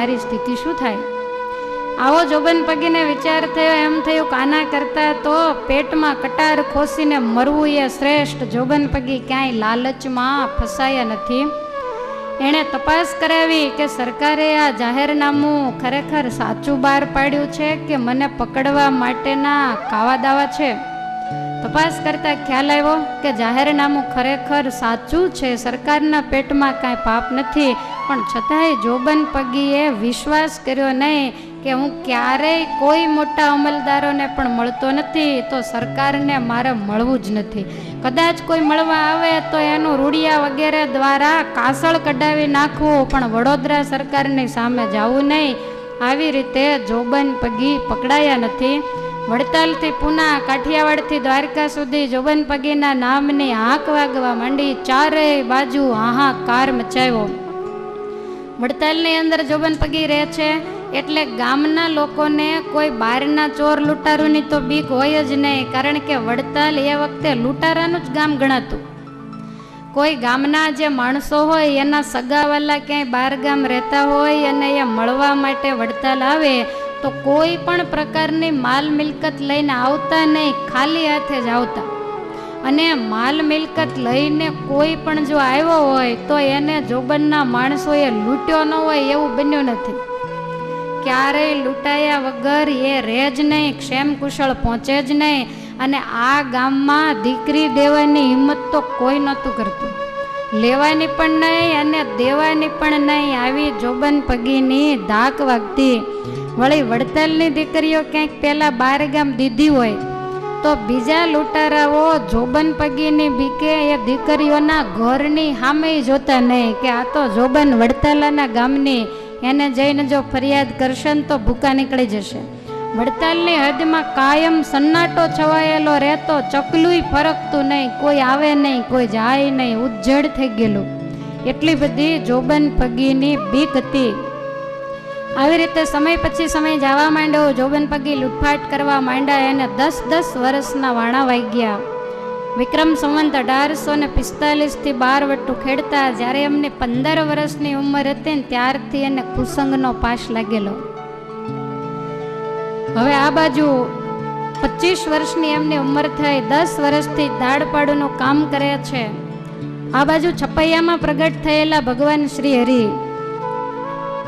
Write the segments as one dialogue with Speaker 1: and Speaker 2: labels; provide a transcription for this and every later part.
Speaker 1: મારી સ્થિતિ શું થાય? આવો જોબન પગીને વિચાર થયો, એમ થયું કાના કરતા તો પેટમાં કટાર ખોસીને મરવું એ શ્રેષ્ઠ. જોબન પગી ક્યાંય લાલચમાં ફસાયા નથી. એણે તપાસ કરાવી કે સરકારે આ જાહેરનામું ખરેખર સાચું બહાર પાડ્યું છે કે મને પકડવા માટેના કાવા દાવા છે? તપાસ કરતા ખ્યાલ આવ્યો કે જાહેરનામું ખરેખર સાચું છે. સરકારના પેટમાં કાંઈ પાપ નથી. પણ છતાંય જોબન પગીએ વિશ્વાસ કર્યો નહીં કે હું ક્યારેય કોઈ મોટા અમલદારોને પણ મળતો નથી, તો સરકારને મારે મળવું જ નથી. કદાચ કોઈ મળવા આવે તો એનું રૂડિયા વગેરે દ્વારા કાસળ કઢાવી નાખવું, પણ વડોદરા સરકારની સામે જવું નહીં. આવી રીતે જોબન પગી પકડાયા નથી. વડતાલથી પુના, કાઠિયાવાડથી દ્વારકા સુધી જોબન પગીના નામની હાંક વાગવા માંડી ચારેય બાજુ હાહાકાર મચાવ્યો. વડતાલની અંદર જોબન પગી રહે છે, એટલે ગામના લોકોને કોઈ બહારના ચોર લૂંટારોની તો બીક હોય જ નહીં, કારણ કે વડતાલ એ વખતે લૂંટારાનું જ ગામ ગણાતું. કોઈ ગામના જે માણસો હોય, એના સગાવાલા ક્યાંય બહાર ગામ રહેતા હોય અને એ મળવા માટે વડતાલ આવે, તો કોઈ પણ પ્રકારની માલ મિલકત લઈને આવતા નહીં, ખાલી હાથે જ આવતા. અને માલ મિલકત લઈને કોઈ પણ જો આવ્યો હોય, તો એને જોબનના માણસોએ લૂંટ્યો ન હોય એવું બન્યું નથી. ક્યારેય લૂંટાયા વગર એ રહે જ નહીં ક્ષેમ કુશળ પહોંચે જ નહીં અને આ ગામમાં દીકરી દેવાની હિંમત તો કોઈ નહોતું કરતું. લેવાની પણ નહીં અને દેવાની પણ નહીં આવી જોબન પગીની ધાક વાગતી. વળી વડતાલની દીકરીઓ ક્યાંક પહેલાં બાર ગામ દીધી હોય તો બીજા લૂંટારાઓ જોબન પગીની બીકે એ દીકરીઓના ઘરની સામે જોતા નહીં કે આ તો જોબન વડતાલાના ગામની, એને જઈને જો ફરિયાદ કરશે ને તો ભૂકા નીકળી જશે. વડતાલની હદમાં કાયમ સન્નાટો છવાયેલો રહેતો, ચકલુંય ફરકતું નહીં, કોઈ આવે નહીં, કોઈ જાય નહીં, ઉજ્જડ થઈ ગયેલું. એટલી બધી જોબન પગીની બીક હતી. આવી રીતે સમય પછી સમય જવા માંડ્યો. જોબન પગી લૂંટફાટ કરવા માંડ્યા એને દસ દસ વર્ષના વાણા વાગ્યા વિક્રમ સંવંત અઢારસો ને પિસ્તાલીસથી બાર વટું ખેડતા જ્યારે એમને પંદર વર્ષની ઉંમર હતી ને ત્યારથી એને કુસંગનો પાશ લાગેલો. હવે આ બાજુ પચીસ વર્ષની એમની ઉંમર થઈ, દસ વર્ષથી દાડપાડુનું કામ કરે છે. આ બાજુ છપૈયામાં પ્રગટ થયેલા ભગવાન શ્રી હરિ.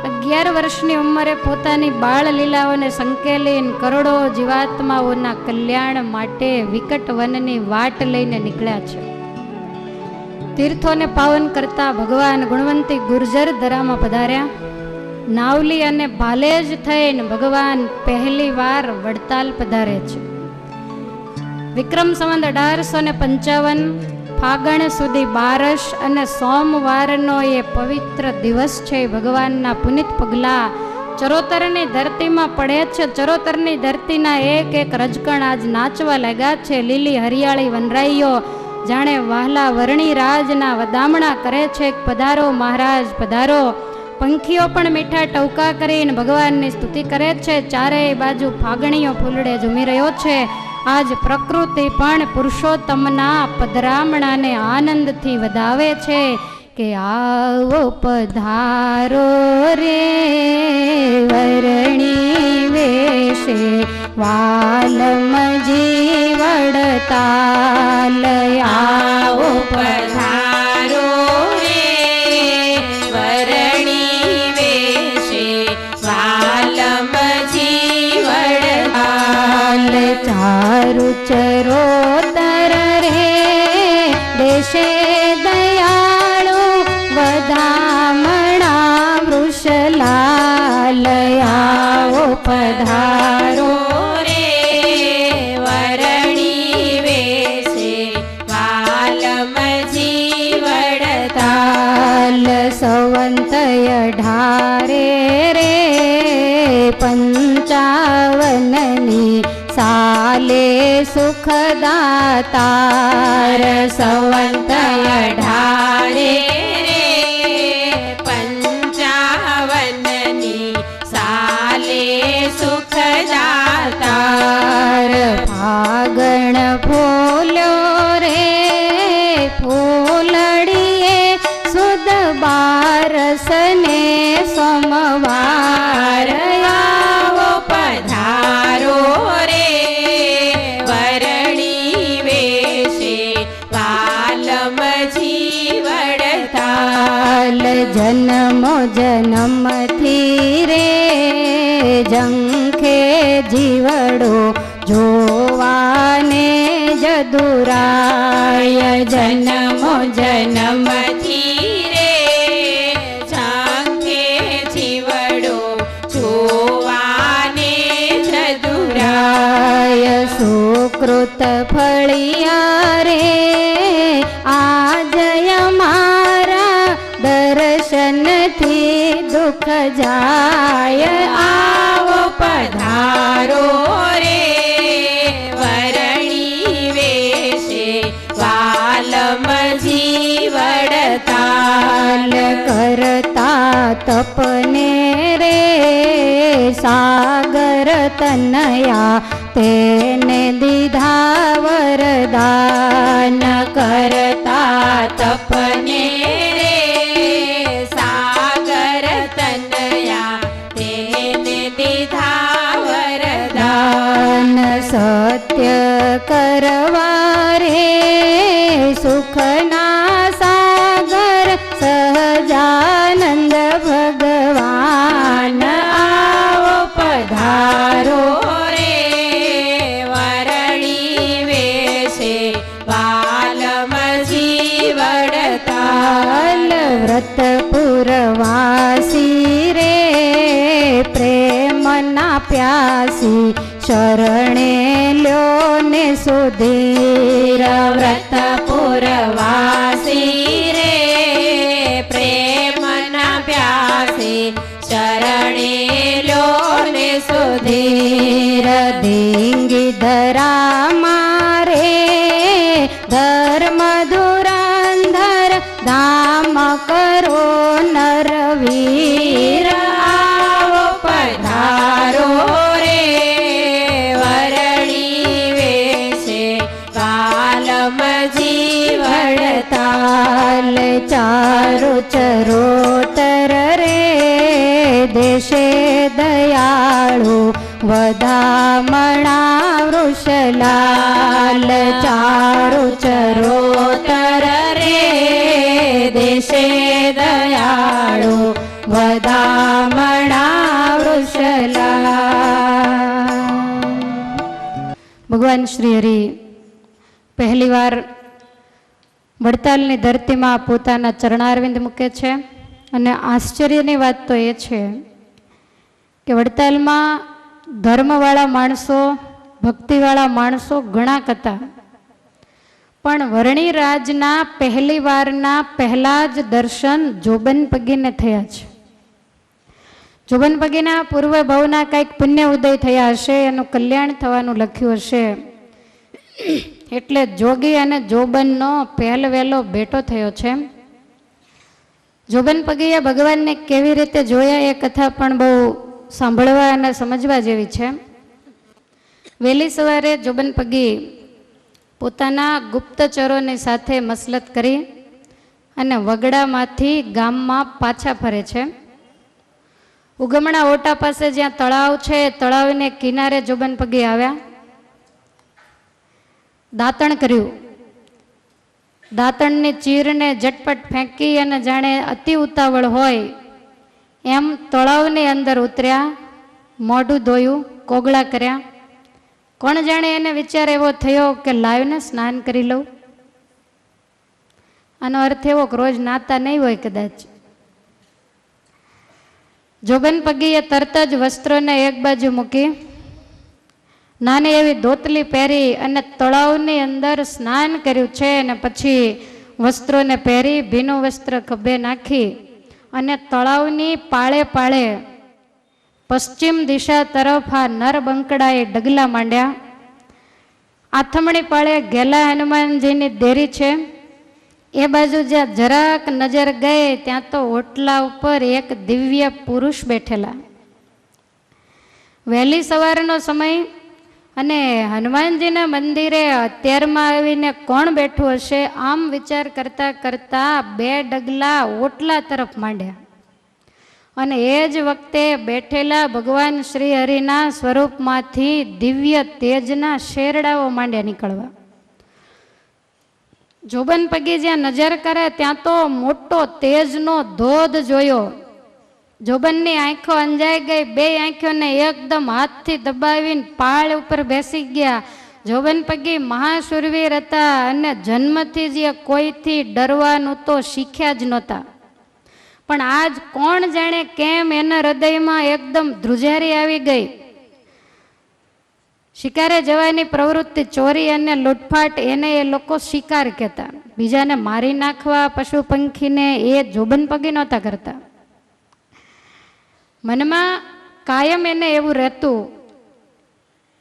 Speaker 1: અગિયાર વર્ષની ઉંમરે પોતાની બાળ લીલાઓને સંકેલીન કરોડો જીવાત્માઓના કલ્યાણ માટે વિકટ વનની વાટ લઈને નીકળ્યા છે. તીર્થોને પાવન કરતા ભગવાન ગુણવંતી ગુર્જર ધરામાં પધાર્યા. નાવલી અને ભાલેજ થઈને ભગવાન પહેલી વાર વડતાલ પધારે છે. વિક્રમ સંવંત અઢારસો ને પંચાવન ફાગણ સુધી બારસ અને સોમવારનો એ પવિત્ર દિવસ છે. ભગવાનના પુનિત પગલા ચરોતરની ધરતીમાં પડે છે. ચરોતરની ધરતીના એક એક રજકણ આજ નાચવા લાગ્યા છે. લીલી હરિયાળી વનરાઈઓ જાણે વહાલા વર્ણી રાજના વદામણા કરે છે. પધારો મહારાજ, પધારો. પંખીઓ પણ મીઠા ટવકા કરીને ભગવાનની સ્તુતિ કરે છે. ચારેય બાજુ ફાગણીઓ ફૂલડે ઝૂમી રહ્યો છે. આજ પ્રકૃતિ પણ પુરુષોત્તમના પધરામણાને આનંદથી વધાવે છે કે આવો પધારો રે, વરણી વેશે વાલમજી વડતાલ આવો
Speaker 2: પધારો. चरो रे। देशे दयाणो वदामणा
Speaker 1: मृषला लया उपधारो रे वरणिवेशे वली सवन्तय ढारे
Speaker 2: रे। पञ्चावननि सा सुखदा सवन्तय संवन्त जनमो
Speaker 1: जनम थी रे जंखे जीवड़ो जोवाने जदुराय जनमो जनमधिरे जङ्खे जीवडो
Speaker 2: जो ने जदुराय शोकफली या पधारो रे वरणी
Speaker 1: वेश वीवर करता तपने रे सागर तनया तेन दीधा
Speaker 2: वरदान व्रतपुरवासी रे प्रेमना प्यासी शरणे लो
Speaker 1: ने व्रत ચરોતર રે દેશે દયાળુ વધામણા વૃષલાલ ચારુ ચરોતર રે દેશે દયાળુ વધામણા વૃષલા ભગવાન શ્રી હરિ પહેલીવાર વડતાલની ધરતીમાં પોતાના ચરણારવિંદ મૂકે છે. અને આશ્ચર્યની વાત તો એ છે કે વડતાલમાં ધર્મવાળા માણસો, ભક્તિવાળા માણસો ઘણા હતા. પણ વરણી રાજના પહેલી વારના પહેલા જ દર્શન જોબન પગીને થયા છે. જોબન પગીના પૂર્વ ભવના કંઈક પુણ્ય ઉદય થયા હશે, એનું કલ્યાણ થવાનું લખ્યું હશે. એટલે જોગી અને જોબનનો પહેલ વહેલો ભેટો થયો છે. જોબન પગીએ ભગવાનને કેવી રીતે જોયા એ કથા પણ બહુ સાંભળવા અને સમજવા જેવી છે. વહેલી સવારે જોબન પગી પોતાના ગુપ્તચરોની સાથે મસલત કરી અને વગડામાંથી ગામમાં પાછા ફરે છે. ઉગમણા ઓટા પાસે જ્યાં તળાવ છે તળાવને કિનારે જોબન પગી આવ્યા. દાંતણ કર્યું. દાંતણની ચીરને ઝટપટ ફેંકી અને જાણે અતિ ઉતાવળ હોય એમ તળાવની અંદર ઉતર્યા, મોઢું ધોયું, કોગળા કર્યા. કોણ જાણે એને વિચાર એવો થયો કે લાવીને સ્નાન કરી લઉં? આનો અર્થ એવો કે રોજ નાતા નહીં હોય કદાચ. જોગન પગીએ તરત જ વસ્ત્રોને એક બાજુ મૂકી નાની એવી ધોતલી પહેરી અને તળાવની અંદર સ્નાન કર્યું છે અને પછી વસ્ત્રોને પહેરી ભીનું વસ્ત્ર ખભે નાખી અને તળાવની પાળે પાળે પશ્ચિમ દિશા તરફ આ નર બંકડાએ ડગલા માંડ્યા. આથમણી પાળે ગેલા હનુમાનજીની દેરી છે. એ બાજુ જ્યાં જરાક નજર ગઈ ત્યાં તો ઓટલા ઉપર એક દિવ્ય પુરુષ બેઠેલા. વહેલી સવારનો સમય અને હનુમાનજીના મંદિરે અત્યારમાં આવીને કોણ બેઠું હશે, આમ વિચાર કરતાં કરતાં બે ડગલા ઓટલા તરફ માંડ્યા. અને એ જ વખતે બેઠેલા ભગવાન શ્રી હરિના સ્વરૂપમાંથી દિવ્ય તેજના શેરડાઓ માંડ્યા નીકળવા. જોબન પગી જ્યાં નજર કરે ત્યાં તો મોટો તેજનો ધોધ જોયો. જોબનની આંખો અંજાઈ ગઈ, બે આંખોને એકદમ હાથથી દબાવીને પાળ ઉપર બેસી ગયા. જોબન પગી મહાસુરવીર હતા અને જન્મથી જ એ કોઈથી ડરવાનું તો શીખ્યા જ નહોતા. પણ આજ કોણ જાણે કેમ એના હૃદયમાં એકદમ ધ્રુજારી આવી ગઈ. શિકારે જવાની પ્રવૃત્તિ ચોરી અને લૂંટફાટ એને એ લોકો શિકાર કહેતા. બીજાને મારી નાખવા પશુ પંખીને એ જોબન પગી નહોતા કરતા. મનમાં કાયમ એને એવું રહેતું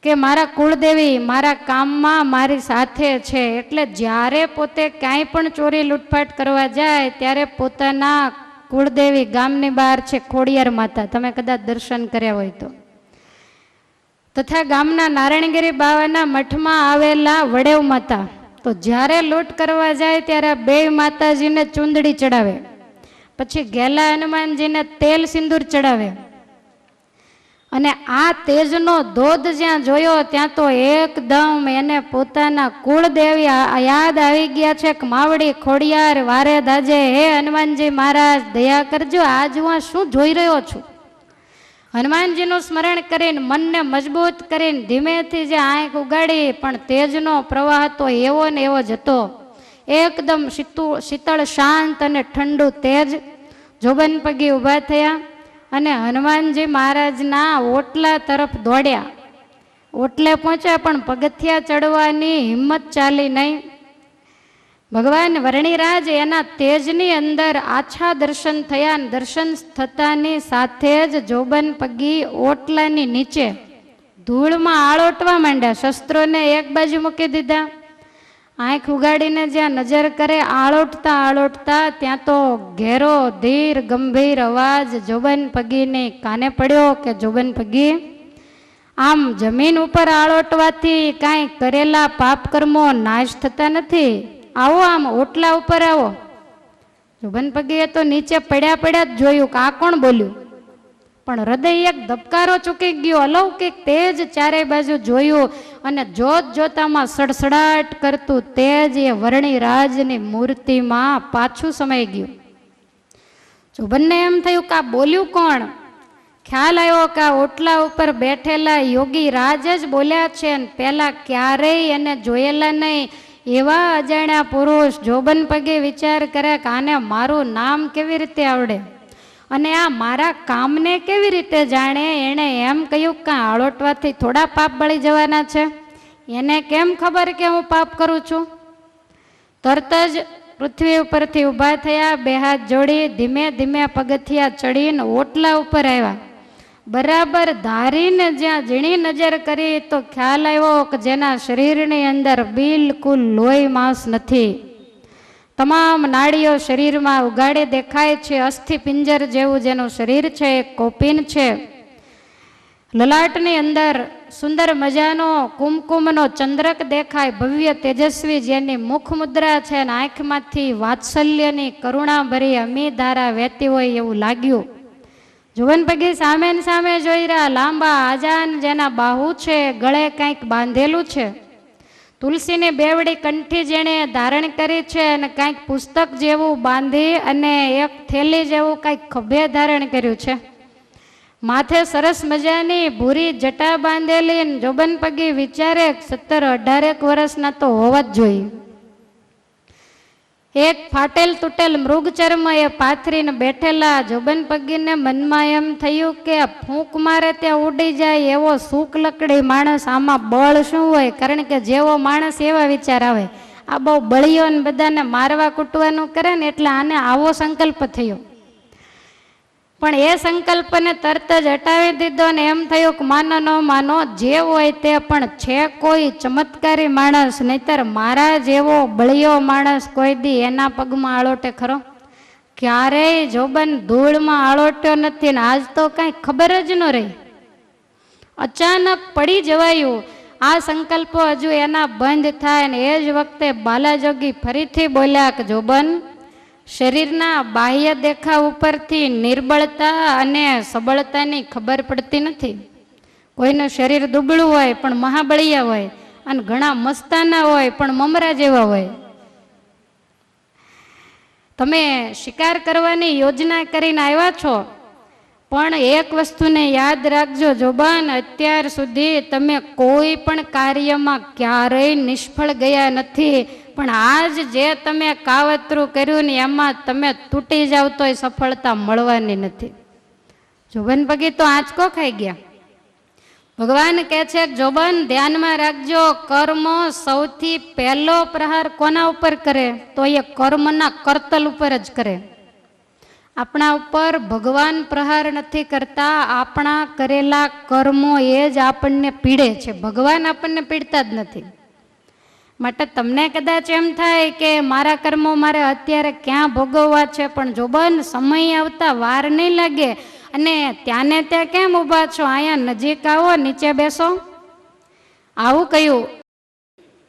Speaker 1: કે મારા કુળદેવી મારા કામમાં મારી સાથે છે. એટલે જ્યારે પોતે કાંઈ પણ ચોરી લૂંટફાટ કરવા જાય, ત્યારે પોતાના કુળદેવી ગામની બહાર છે, ખોડિયાર માતા. તમે કદાચ દર્શન કર્યા હોય તો. તથા ગામના નારાયણગીરી બાવાના મઠમાં આવેલા વડેવ માતા. તો જ્યારે લૂંટ કરવા જાય, ત્યારે બે માતાજીને ચુંદડી ચડાવે. પછી ગેલા હનુમાનજીને તેલ સિંદૂર ચડાવે અને આ તેજનો ધોધ જ્યાં જોયો ત્યાં તો એકદમ એને પોતાના કુળદેવી યાદ આવી ગયા છે કે માવડી ખોડિયાર વારે દાજે, હે હનુમાનજી મહારાજ, દયા કરજો, આજ હું શું જોઈ રહ્યો છું? હનુમાનજીનું સ્મરણ કરીને મનને મજબૂત કરીને ધીમેથી જે આંખ ઉગાડી, પણ તેજનો પ્રવાહ તો એવો ને એવો જ હતો. એકદમ શીતુ શીતળ, શાંત અને ઠંડુ તેજ જોબન પગી ઊભા થયા અને હનુમાનજી મહારાજના ઓટલા તરફ દોડ્યા. ઓટલે પહોંચ્યા પણ પગથિયા ચડવાની હિંમત ચાલી નહીં. ભગવાન વર્ણિરાજ એના તેજની અંદર આછા દર્શન થયા દર્શન થતાની સાથે જ જોબન પગી ઓટલાની નીચે ધૂળમાં આળોટવા માંડ્યા. શસ્ત્રોને એક બાજુ મૂકી દીધા. આંખ ઉગાડીને જ્યાં નજર કરે, આળોટતા આળોટતા ત્યાં તો ઘેરો ધીર ગંભીર અવાજ, જોબન પગીને કાને પડ્યો કે જોબન પગી આમ જમીન ઉપર આળોટવાથી કાંઈ કરેલા પાપ કર્મો નાશ થતા નથી. આવો આમ, ઓટલા ઉપર આવો. જોબન પગીએ તો નીચે પડ્યા પડ્યા જ જોયું કે આ કોણ બોલ્યું? પણ હૃદય એક ધબકારો ચૂકી ગયો. અલૌકિક તેજ ચારે બાજુ જોયું અને જોત જોતામાં સડસડાટ કરતું તેજ એ વર્ણિરાજની મૂર્તિમાં પાછું સમાઈ ગયું. જોબનને એમ થયું કે આ બોલ્યું કોણ? ખ્યાલ આવ્યો કે ઓટલા ઉપર બેઠેલા યોગી રાજ જ બોલ્યા છે અને પહેલાં ક્યારેય એને જોયેલા નહીં. એવા અજાણ્યા પુરુષ જોબન પગે વિચાર કરે કે આને મારું નામ કેવી રીતે આવડે? અને આ મારા કામને કેવી રીતે જાણે? એણે એમ કહ્યું કે આળોટવાથી થોડા પાપ બળી જવાના છે. એને કેમ ખબર કે હું પાપ કરું છું? તરત જ પૃથ્વી ઉપરથી ઊભા થયા, બે હાથ જોડી, ધીમે ધીમે પગથિયા ચડીને ઓટલા ઉપર આવ્યા. બરાબર ધારીને જ્યાં ઝીણી નજર કરી તો ખ્યાલ આવ્યો કે જેના શરીરની અંદર બિલકુલ લોહી માંસ નથી. તમામ નાડીઓ શરીરમાં ઉગાડે દેખાય છે, અસ્થિ પિંજર જેવું જેનું શરીર છે, કોપિન છે. લલાટની અંદર સુંદર મજાનો કુમકુમનો ચંદ્રક દેખાય, ભવ્ય તેજસ્વી જેની મુખ મુદ્રા છે અને આંખમાંથી વાત્સલ્યની કરુણાભરી અમી ધારા વહેતી હોય એવું લાગ્યું. જુવન પગી સામે સામે જોઈ રહ્યા, લાંબા આજાન જેના બાહુ છે, ગળે કંઈક બાંધેલું છે. તુલસીની બેવડી કંઠી જેણે ધારણ કરી છે અને કાંઈક પુસ્તક જેવું બાંધી અને એક થેલી જેવું કાંઈક ખભે ધારણ કર્યું છે. માથે સરસ મજાની ભૂરી જટા બાંધેલી જોબન પગી વિચારે સત્તર અઢારેક વર્ષના તો હોવા જ જોઈએ. એક ફાટેલ તૂટેલ મૃગચર્મ એ પાથરીને બેઠેલા જોબન પગીને મનમાં એમ થયું કે ફૂંક મારે ત્યાં ઉડી જાય એવો સૂક લકડી માણસ આમાં બળ શું હોય કારણ કે જેવો માણસ એવા વિચાર આવે આ બહુ બળીઓ ને બધાને મારવા કૂટવાનું કરે ને એટલે આને આવો સંકલ્પ થયો પણ એ સંકલ્પને તરત જ હટાવી દીધો ને એમ થયું કે માનો ન માનો, જે હોય તે પણ છે કોઈ ચમત્કારી માણસ, નહીતર મારા જેવો બળિયો માણસ કોઈ દી એના પગમાં આળોટે ખરો? ક્યારેય જોબન ધૂળમાં આળોટ્યો નથી ને આજ તો કાંઈ ખબર જ ન રહી. અચાનક પડી જવાયું. આ સંકલ્પો હજુ એના બંધ થાય ને એ જ વખતે બાલાજોગી ફરીથી બોલ્યા કે, જોબન શરીરના બાહ્ય દેખાવ ઉપરથી નિર્બળતા અને સબળતાની ખબર પડતી નથી. કોઈનું શરીર દુબળું હોય પણ મહાબળિયા હોય અને ઘણા મસ્તાના હોય પણ મમરા જેવા હોય. તમે શિકાર કરવાની યોજના કરીને આવ્યા છો, પણ એક વસ્તુને યાદ રાખજો, જોબાન, અત્યાર સુધી તમે કોઈ પણ કાર્યમાં ક્યારેય નિષ્ફળ ગયા નથી. પણ આજ જે તમે કાવતરું કર્યું ને એમાં તમે તૂટી જાવ તોય સફળતા મળવાની નથી. જોબન પગી તો આંચકો ખાઈ ગયા. ભગવાન કહે છે, જોબન ધ્યાનમાં રાખજો, કર્મ સૌથી પહેલો પ્રહાર કોના ઉપર કરે? તો એ કર્મના કરતલ ઉપર જ કરે. આપણા ઉપર ભગવાન પ્રહાર નથી કરતા, આપણા કરેલા કર્મો એ જ આપણને પીડે છે. ભગવાન આપણને પીડતા જ નથી. માટે તમને કદાચ એમ થાય કે મારા કર્મો મારે અત્યારે ક્યાં ભોગવવા છે, પણ જોબન સમય આવતા વાર નહીં લાગે. અને ત્યાંને ત્યાં કેમ ઊભા છો? અહીંયા નજીક આવો, નીચે બેસો. આવું કહ્યું.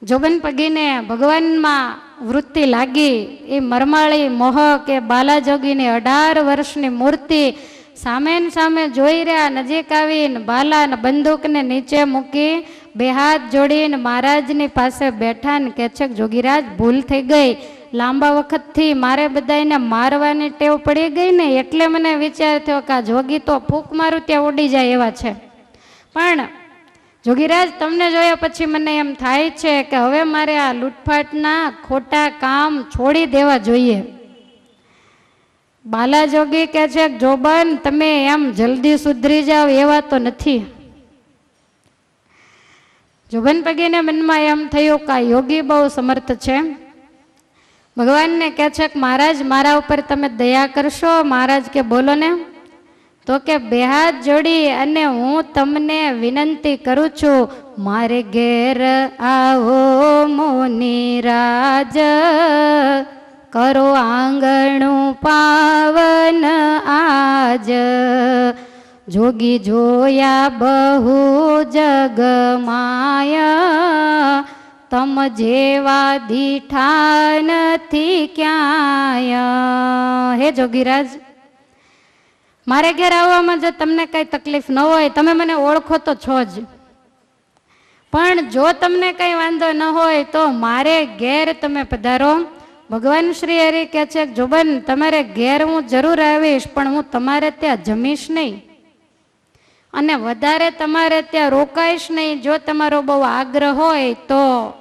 Speaker 1: જોબન પગીને ભગવાનમાં વૃત્તિ લાગી. એ મરમાળી મોહ કે બાલાજોગીની અઢાર વર્ષની મૂર્તિ સામે સામે જોઈ રહ્યા. નજીક આવીને બાલા ને બંદૂકને નીચે મૂકી બે હાથ જોડીને મહારાજની પાસે બેઠા ને કે છે જોગીરાજ, ભૂલ થઈ ગઈ. લાંબા વખતથી મારે બધાને મારવાની ટેવ પડી ગઈ ને એટલે મને વિચાર થયો કે આ જોગી તો ફૂંક મારું ત્યાં ઉડી જાય એવા છે. પણ જોગીરાજ, તમને જોયા પછી મને એમ થાય છે કે હવે મારે આ લૂંટફાટના ખોટા કામ છોડી દેવા જોઈએ. બાલાજોગી કે છે જોબન, તમે એમ જલ્દી સુધરી જાઓ એવા તો નથી. જોબન પગીને મનમાં એમ થયું કે આ યોગી બહુ સમર્થ છે, ભગવાનને કહે છે કે મહારાજ, મારા ઉપર તમે દયા કરશો? મહારાજ કે, બોલો ને. તો કે બે હાથ જોડી અને હું તમને વિનંતી કરું છું, મારે ઘેર આવો મોનીરાજ કરો આંગણું પાવન આજ. જોગી જોયા બહુ જગમાયા તમ જેવા દીઠા નથી ક્યાંય. હે જોગીરાજ, મારે ઘેર આવવામાં જો તમને કઈ તકલીફ ન હોય, તમે મને ઓળખો તો છો જ. પણ જો તમને કઈ વાંધો ન હોય, તો મારે ઘેર તમે પધારો. ભગવાન શ્રી હરિ કહે છે કે જોબન, તમારે ઘેર હું જરૂર આવીશ, પણ હું તમારે ત્યાં જમીશ નહીં. અને વધારે તમારે ત્યાં રોકાઈશ નહીં. જો તમારો બહુ આગ્રહ હોય તો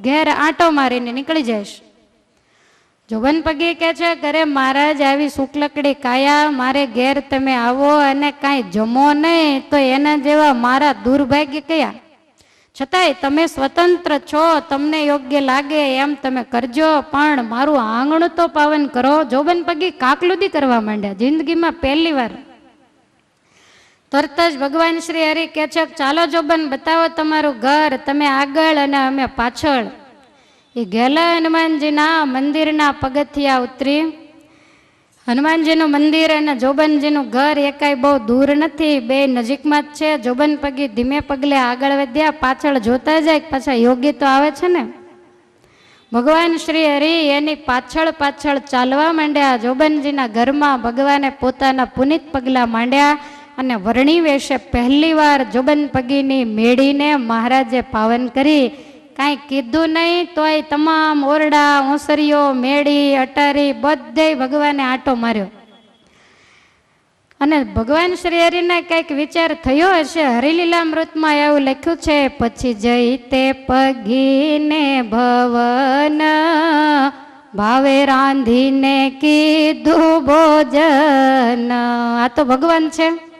Speaker 1: ઘેર આંટો મારીને નીકળી જઈશ. જોબન પગી કે છે, ઘરે મહારાજ આવી શુક્લકડી કાયા. મારે ઘેર તમે આવો અને કાંઈ જમો નહીં. તો એના જેવા મારા દુર્ભાગ્ય કયા? છતાંય તમે સ્વતંત્ર છો, તમને યોગ્ય લાગે એમ તમે કરજો. પણ મારું આંગણું તો પાવન કરો. જોબન પગી કાકલુદી કરવા માંડ્યા. જિંદગીમાં પહેલી વાર તરત જ ભગવાન શ્રી હરિ કહે છે, ચાલો જોબન, બતાવો તમારું ઘર, તમે આગળ અને અમે પાછળ. એ ગેલા હનુમાનજીના મંદિરના પગથિયા ઉતરી. હનુમાનજીનું મંદિર અને જોબનજીનું ઘર એકાઈ બહુ દૂર નથી, બે નજીકમાં જ છે. જોબન પગી ધીમે પગલે આગળ વધ્યા, પાછળ જોતા જાય પાછા યોગી તો આવે છે ને? ભગવાન શ્રી હરિ એની પાછળ પાછળ ચાલવા માંડ્યા. જોબનજીના ઘરમાં ભગવાને પોતાના પુનિત પગલાં માંડ્યા. અને વર્ણી વેશે પહેલીવાર જોબન પગીની મેળીને મહારાજે પાવન કરી. કાંઈ કીધું નહીં, તોય તમામ ઓરડા, ઓસરીઓ, મેળી, અટારી, બધે ભગવાને આંટો માર્યો. અને ભગવાન શ્રી હરિને કંઈક વિચાર થયો હશે, હરિલીલામૃતમાં એવું લખ્યું છે, પછી જઈ તે પગીને ભવન ભાવે રાંધીને કીધું ભોજન. આ તો ભગવાન છે.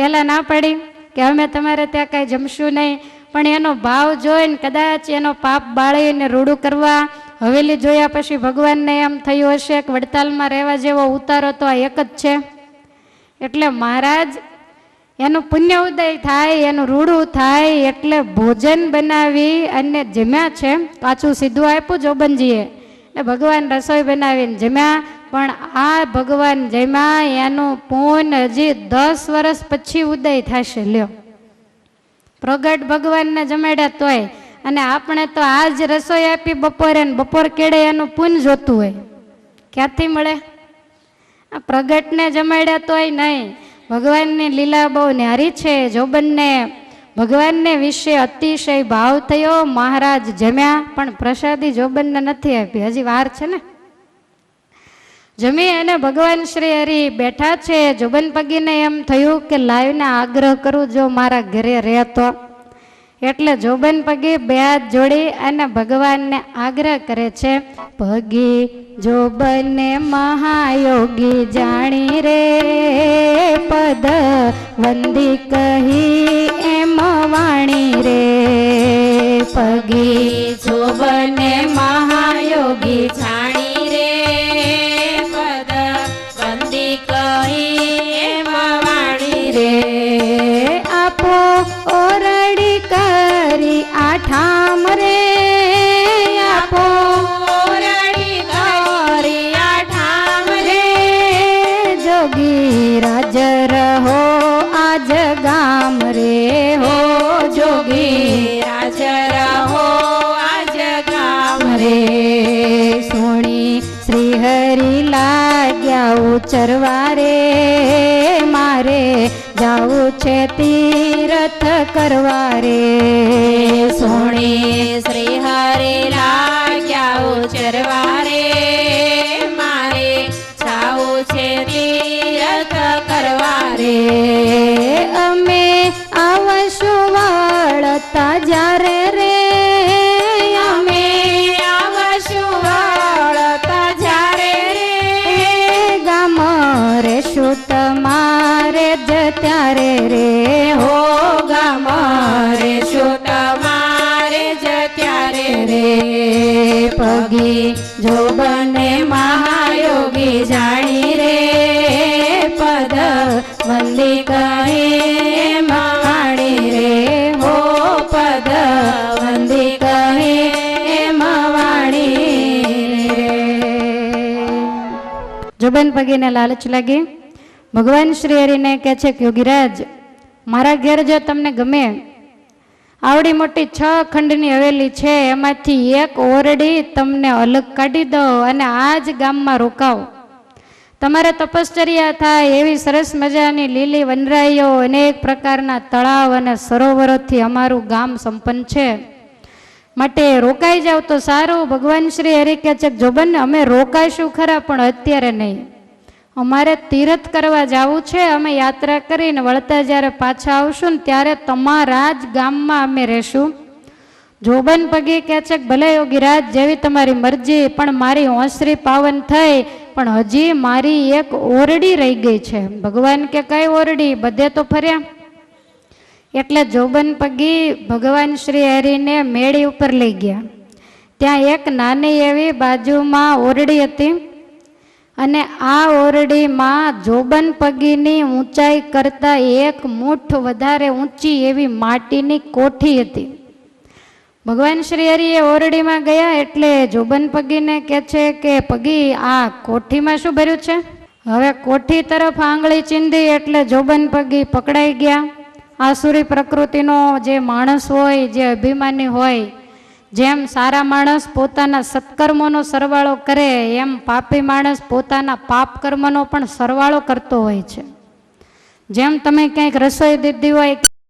Speaker 1: પહેલાં ના પડી કે અમે તમારે ત્યાં કાંઈ જમશું નહીં. પણ એનો ભાવ જોઈને કદાચ એનો પાપ બાળીને રૂડું કરવા, હવેલી જોયા પછી ભગવાનને એમ થયું હશે કે વડતાલમાં રહેવા જેવો ઉતારો તો આ એક જ છે. એટલે મહારાજ, એનું પુણ્ય ઉદય થાય, એનું રૂડું થાય, એટલે ભોજન બનાવી અને જમ્યા છે. પાછું સીધું આપ્યું જોબનજીએ. એટલે ભગવાન રસોઈ બનાવીને જમ્યા. પણ આ ભગવાન જેમાં એનું પૂન હજી દસ વર્ષ પછી ઉદય થશે, લ્યો. પ્રગટ ભગવાનને જમાડ્યા તોય. અને આપણે તો આજ રસોઈ આપી બપોરે ને બપોર કેડે એનું પૂન જોતું હોય. ક્યાંથી મળે? આ પ્રગટને જમાડ્યા તોય નહીં. ભગવાનની લીલા બહુ ન્યારી છે. જોબનને ભગવાનને વિશે અતિશય ભાવ થયો, મહારાજ જમ્યા, પણ પ્રસાદી જોબનને નથી આપી. હજી વાર છે ને? જમી અને ભગવાન શ્રી હરિ બેઠા છે. જોબન પગીને એમ થયું કે લાવીને આગ્રહ કરું જો મારા ઘરે રહેતો. એટલે જોબન પગી બે હાથ જોડી અને ભગવાનને આગ્રહ કરે છે, પગી જોબને મહાયોગી જાણી રે, પદ વંદી કહી એમ વાણી રે. પગી
Speaker 2: જોબને મહાયોગી
Speaker 1: આઠામ રે આપો. જોગી રાજ રહો આજ ગામ રે હો. જોગી
Speaker 2: રાજ રહો આજ ગામ
Speaker 1: રે. સોણી શ્રી હરિ લાગ્યા ઉચરવા રે. મારે જાવું છે તીરથ કરવા રે.
Speaker 2: સોણે શ્રી હરે લાગ્યા ઉચરવા રે. મારે જાવું છે તીરથ કરવા રે
Speaker 1: રે. અમે આવશું વાળતા જ્યારે જોબન પગીને લાલચ લાગી. ભગવાન શ્રી હરિને કહે છે કે, યોગીરાજ, મારા ઘેર જો તમને ગમે, આવડી મોટી છ ખંડની હવેલી છે, એમાંથી એક ઓરડી તમને અલગ કાઢી દો અને આ જ ગામમાં રોકાવો તમારે તપશ્ચર્યા થાય એવી સરસ મજાની લીલી વનરાઈઓ અનેક પ્રકારના તળાવ અને સરોવરોથી અમારું ગામ સંપન્ન છે. માટે રોકાઈ જાવ તો સારું. ભગવાન શ્રી હરે કહે છે જોબન અમે રોકાઈશું ખરા, પણ અત્યારે નહીં. અમારે તીરથ કરવા જવું છે. અમે યાત્રા કરીને વળતા જ્યારે પાછા આવશું ને ત્યારે તમારા જ ગામમાં અમે રહેશું. જોબન પગી કહે છે ભલે યોગીરાજ જેવી તમારી મરજી, પણ મારી ઓસરી પાવન થઈ. પણ હજી મારી એક ઓરડી રહી ગઈ છે. ભગવાન કે કઈ ઓરડી? બધે તો ફર્યા. એટલે જોબન પગી ભગવાન શ્રી હરિને મેળી ઉપર લઈ ગયા. ત્યાં એક નાની એવી બાજુમાં ઓરડી હતી અને આ ઓરડીમાં જોબન પગીની ઊંચાઈ કરતાં એક મૂઠ વધારે ઊંચી એવી માટીની કોઠી હતી. ભગવાન શ્રી હરિએ ઓરડીમાં ગયા એટલે જોબન પગીને કહે છે કે, પગી, આ કોઠીમાં શું ભર્યું છે? હવે કોઠી તરફ આંગળી ચીંધી એટલે જોબન પગી પકડાઈ ગયા. આસુરી પ્રકૃતિનો જે માણસ હોય, જે અભિમાની હોય, જેમ સારા માણસ પોતાના સત્કર્મોનો સરવાળો કરે, એમ પાપી માણસ પોતાના પાપ કર્મનો પણ સરવાળો કરતો હોય છે. જેમ તમે ક્યાંક રસોઈ દીધી હોય